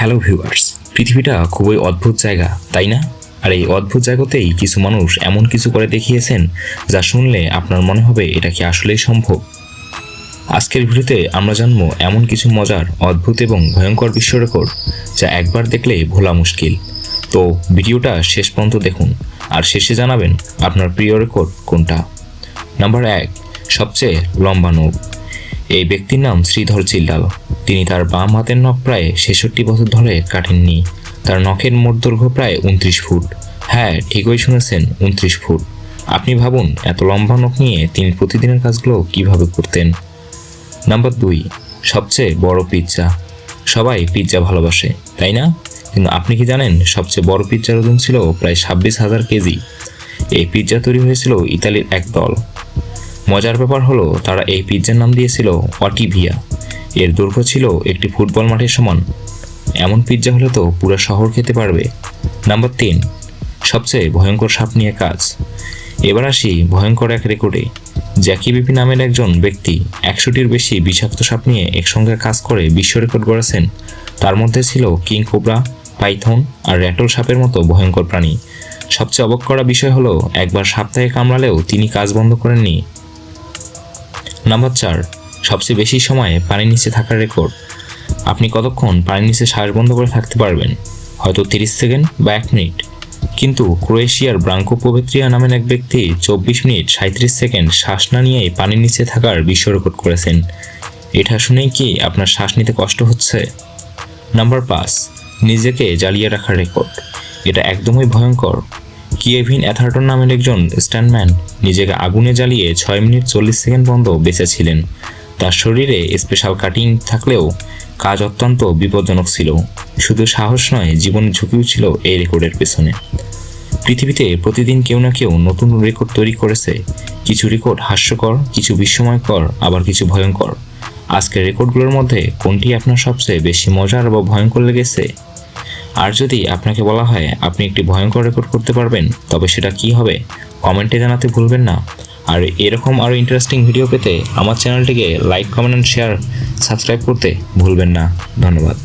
Hello viewers পৃথিবীটা খুবই অদ্ভুত জায়গা, তাই না? আর এই অদ্ভুত জায়গাতেই কিছু মানুষ এমন কিছু করে দেখিয়েছেন, যা শুনলে আপনার মনে হবে এটা কি আসলেই সম্ভব। আজকের ভিডিওতে আমরা জানব এমন কিছু মজার, অদ্ভুত এবং ভয়ঙ্কর বিশ্ব রেকর্ড, যা একবার দেখলে ভোলা মুশকিল। তো ভিডিওটা শেষ পর্যন্ত দেখুন, আর শেষে জানাবেন আপনার প্রিয় রেকর্ড কোনটা। নাম্বার এক, সবচেয়ে লম্বা নখ এই ব্যক্তির নাম শ্রীধর চিল্লাল। তিনি তার বাম হাতের নখ প্রায় ছেষট্টি বছর ধরে কাটেননি। তার নখের মোট দৈর্ঘ্য প্রায় উনত্রিশ ফুট। হ্যাঁ ঠিকই শুনেছেন, উনত্রিশ ফুট। আপনি ভাবুন, এত লম্বা নখ নিয়ে তিনি প্রতিদিনের কাজগুলো কীভাবে করতেন? নাম্বার দুই, সবচেয়ে বড় পিৎজা। সবাই পিৎজা ভালোবাসে, তাই না? কিন্তু আপনি কি জানেন, সবচেয়ে বড় পিৎজার ওজন ছিল প্রায় ছাব্বিশ হাজার কেজি? এই পিৎজা তৈরি হয়েছিল ইতালির এক দল। মজার ব্যাপার হলো, তারা এই পিৎজার নাম দিয়েছিল অটিভিয়া এর দৈর্ঘ্য ছিল একটি ফুটবল মাঠের সমান। এমন পিৎজা হলে তো পুরো শহর খেতে পারবে। নাম্বার তিন, সবচেয়ে ভয়ঙ্কর সাপ নিয়ে কাজ। এবার আসি ভয়ঙ্কর এক রেকর্ডে। জ্যাকি বিপি নামের একজন ব্যক্তি একশোটির বেশি বিষাক্ত সাপ নিয়ে একসঙ্গে কাজ করে বিশ্ব রেকর্ড গড়েছেন। তার মধ্যে ছিল কিং কোবরা, পাইথন আর র্যাটল সাপের মতো ভয়ঙ্কর প্রাণী। সবচেয়ে অবাক করা বিষয় হলো, একবার সাপ্তাহে কামড়ালেও তিনি কাজ বন্ধ করেননি। নাম্বার চার, সবচেয়ে বেশি সময় পানির নিচে থাকার রেকর্ড আপনি কতক্ষণ পানির নিচে শ্বাস বন্ধ করে থাকতে পারবেন? হয়তো তিরিশ সেকেন্ড বা এক মিনিট। কিন্তু ক্রোয়েশিয়ার ব্রাঙ্কো পোভেত্রিয়া নামের এক ব্যক্তি চব্বিশ মিনিট সাঁত্রিশ সেকেন্ড শ্বাস না নিয়েই পানির নিচে থাকার বিশ্ব রেকর্ড করেছেন। এটা শুনেই কি আপনার শ্বাস নিতে কষ্ট হচ্ছে? নাম্বার পাঁচ, নিজেকে জ্বালিয়ে রাখার রেকর্ড এটা একদমই ভয়ঙ্কর। কিয়েভিন অ্যাথার্টন নামের একজন স্ট্যান্ডম্যান নিজেকে আগুনে জ্বালিয়ে ছয় মিনিট চল্লিশ সেকেন্ড পর্যন্ত বেঁচে ছিলেন। তার শরীরে স্পেশাল কাটিং থাকলেও কাজ অত্যন্ত বিপজ্জনক ছিল। শুধু সাহস নয় জীবনের ঝুঁকিও ছিল এই রেকর্ডের পেছনে। পৃথিবীতে প্রতিদিন কেউ না কেউ নতুন রেকর্ড তৈরি করেছে। কিছু রেকর্ড হাস্যকর, কিছু বিস্ময়কর, আবার কিছু ভয়ঙ্কর। আজকের রেকর্ডগুলোর মধ্যে কোনটি আপনার সবচেয়ে বেশি মজার বা ভয়ঙ্কর লেগেছে? আর যদি আপনাকে বলা হয় আপনি একটি ভয়ঙ্কর রেকর্ড করতে পারবেন, তবে সেটা কি হবে, কমেন্টে জানাতে ভুলবেন না। আর এরকম আরও ইন্টারেস্টিং ভিডিও পেতে আমার চ্যানেলটিকে like comment and share subscribe করতে ভুলবেন না। ধন্যবাদ।